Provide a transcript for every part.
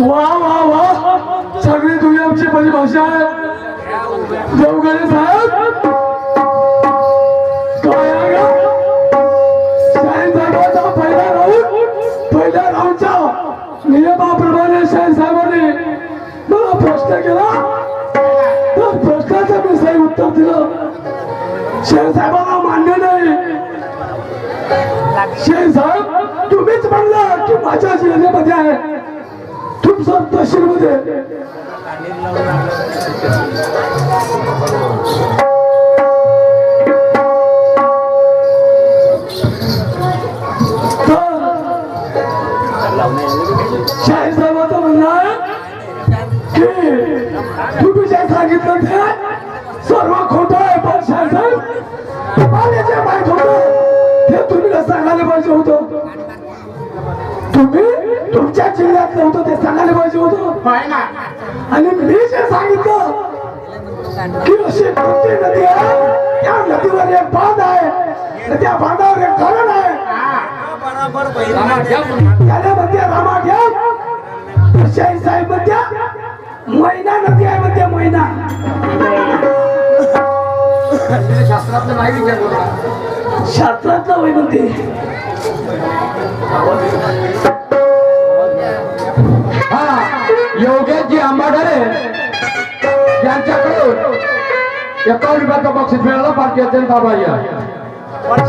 वा वा वा. सगळी तुझी आमची भाषा आहे. देवगडे साहेब. काय आहे पहिला पहिल्या नियमाप्रमाणे साहेबांनी मला प्रश्न केला. त्या प्रश्नाचं मी साई उत्तर दिलं. शेरसाहेबांना साहेबांना मान्य नाही. शेरसाहेब साहेब तुम्हीच म्हणला की माझ्या जिल्ह्यामध्ये आहे तुमचं तहसील मध्ये शाहीर साहेबाचं म्हणणं आहे की तुम्ही जे सांगितलं ते सर्व खोटं आहे पण शाहीर साहेब तुम्हाला जे माहीत होतं ते तुम्ही ना सांगायला पाहिजे होतं तुम्ही तुमच्या जिल्ह्यात नव्हतं ते सांगायला पाहिजे होतं. आणि मी जे सांगितलं की अशी कोणती नदी आहे? त्या नदीवर एक बांध आहे. त्या बांधावर एक धरण आहे. त्याला म्हणते रामा घ्या. शाही साहेब म्हणत्या मैना नदी आहे म्हणते मैना. शास्त्रातलं नाही विचारलं. शास्त्रातलं वय एकावन्न रुपयाचं बक्षीस मिळालं भारतीय जनता पार्टी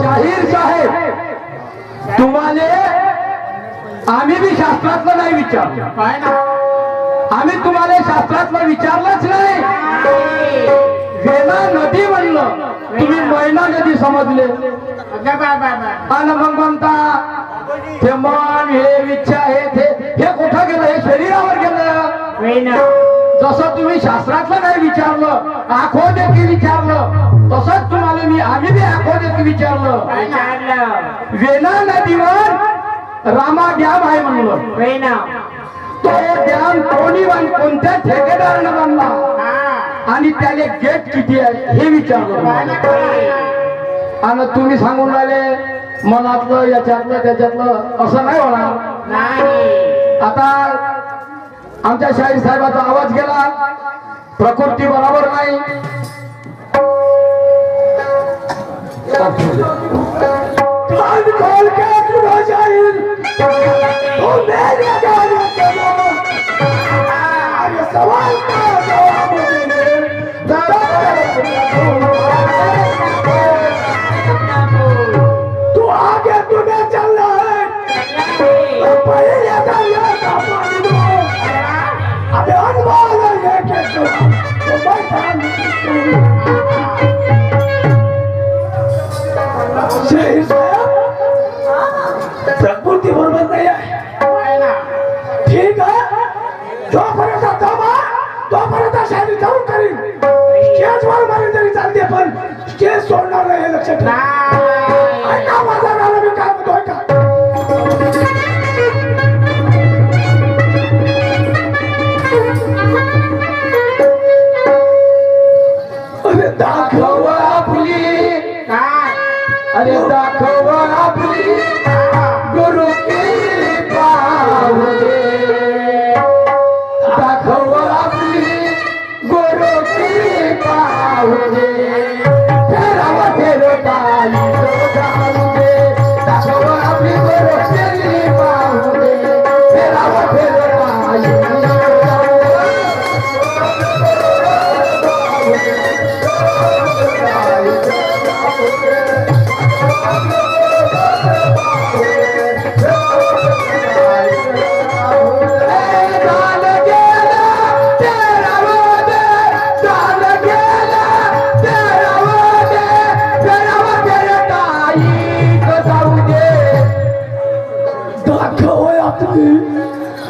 शाहीर साहेब तुम्हाला आम्ही बी शास्त्रातलं नाही ना? आम्ही तुम्हाला शास्त्रातलं विचारलंच नाही. वेणा नदी म्हणलं तुम्ही मैना नदी समजले. आणि मग म्हणता ते मन हे इच्छा हे ते हे कुठं गेलं? हे शरीरावर गेलं. जसं तुम्ही शास्त्रातलं नाही विचारलं आखो देखील विचारलं तसंच तुम्हाला मी आम्ही बी आखो देखील विचारलं. वेणा नदीवर रामा डॅम आहे म्हणलं तो डॅम कोणी कोणत्या ठेकेदारानं बांधला? आणि त्याले गेट किती आहे हे विचारलं. आणि तुम्ही सांगून राहिले मनातलं याच्यातलं त्याच्यातलं असं नाही होणार. आता आमच्या शाहीर साहेबाचा आवाज गेला. प्रकृती बरोबर नाही. कान खोल के सुनो शाहीर जोपर्यंत दमा तोपर्यंत शाहीर जाऊन करीन. स्टेजवर मारे तरी चालते पण स्टेज सोडणार नाही हे लक्षात ठेवा. ऐका माझा गाणं मी काय म्हणतोय का अरे दाखव आपली. काय? अरे दाखव आपली.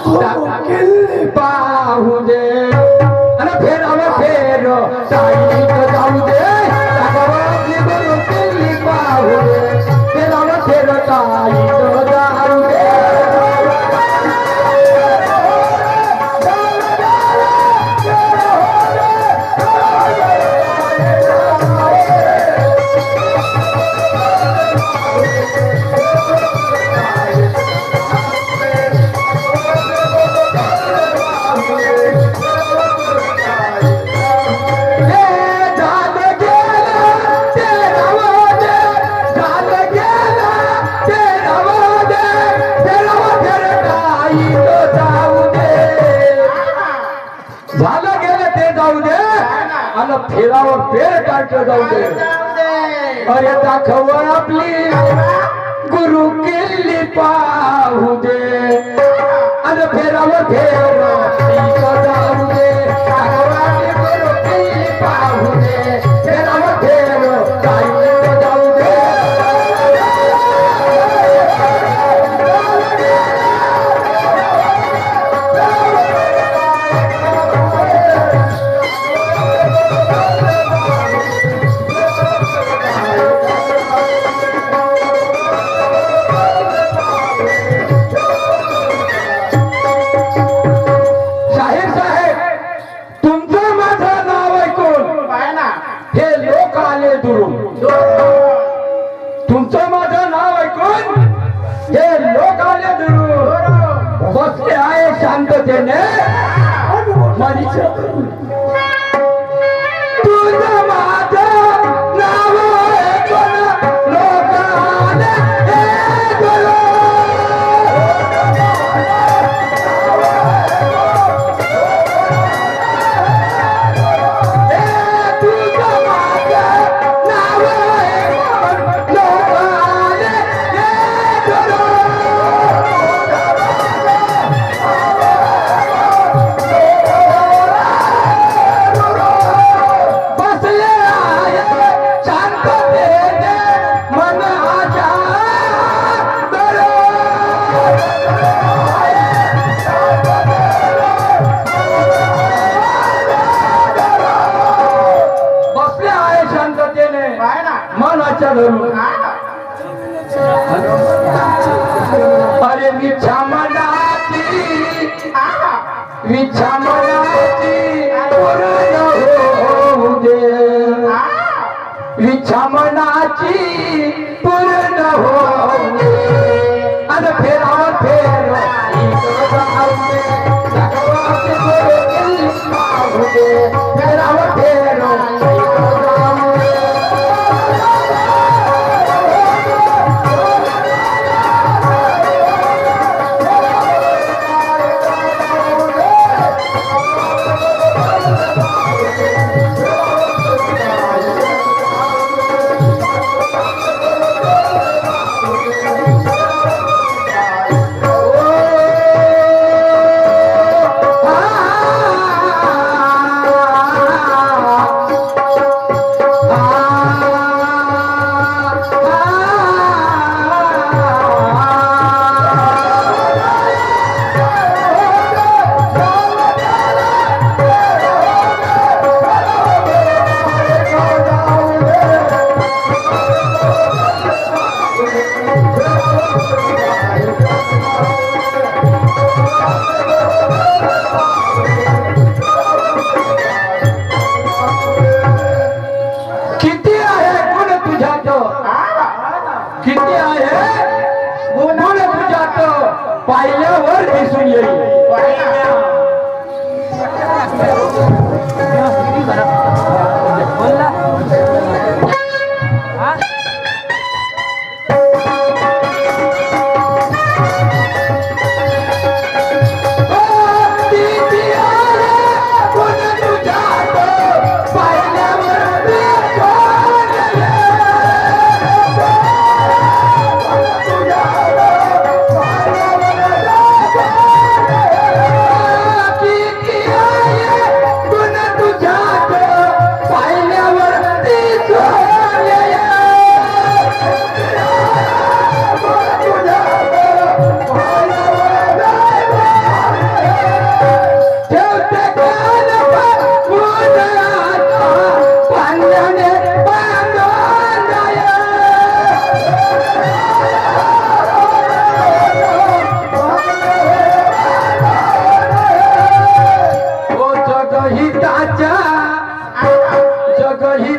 फेरताई अरे दाखव आपली गुरु किल्ली पाहू दे. अरे फेरावर फेर. কাণ্ড জেনে হ্যাঁ। মরিচ इच्छा मनाची इच्छा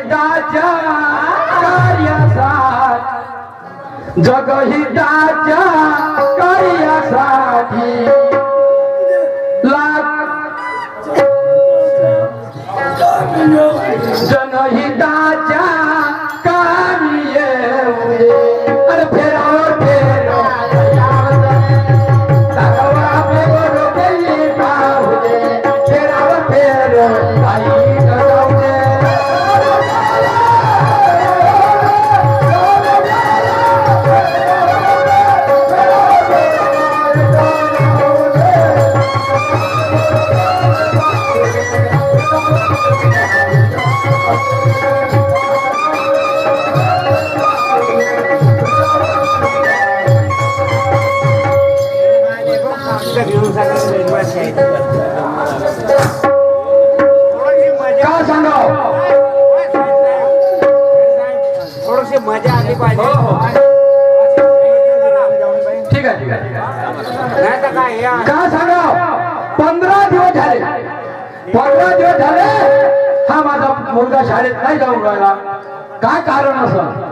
हिताच्या कार्याचा. जग हिताच्या ठीक आहे का सांगा? पंधरा दिवस झाले. पंधरा दिवस झाले हा माझा मुलगा शाळेत नाही जाऊन राहिला. काय कारण असं?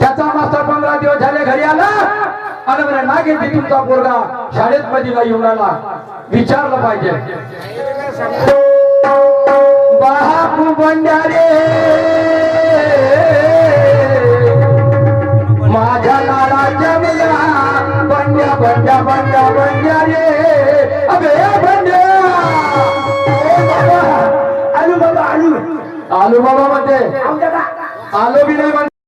त्याचा मास्तर पंधरा दिवस झाले घरी आला आणि म्हणे नागेची तुमचा पोरगा शाळेत मध्ये नाही येऊन राहिला. विचारलं पाहिजे. बापू बंडारे बंड्या बंड्या रे अबे बंड्या आलू बाबा आलू। आलो बाबा म्हणते आलो बी नाही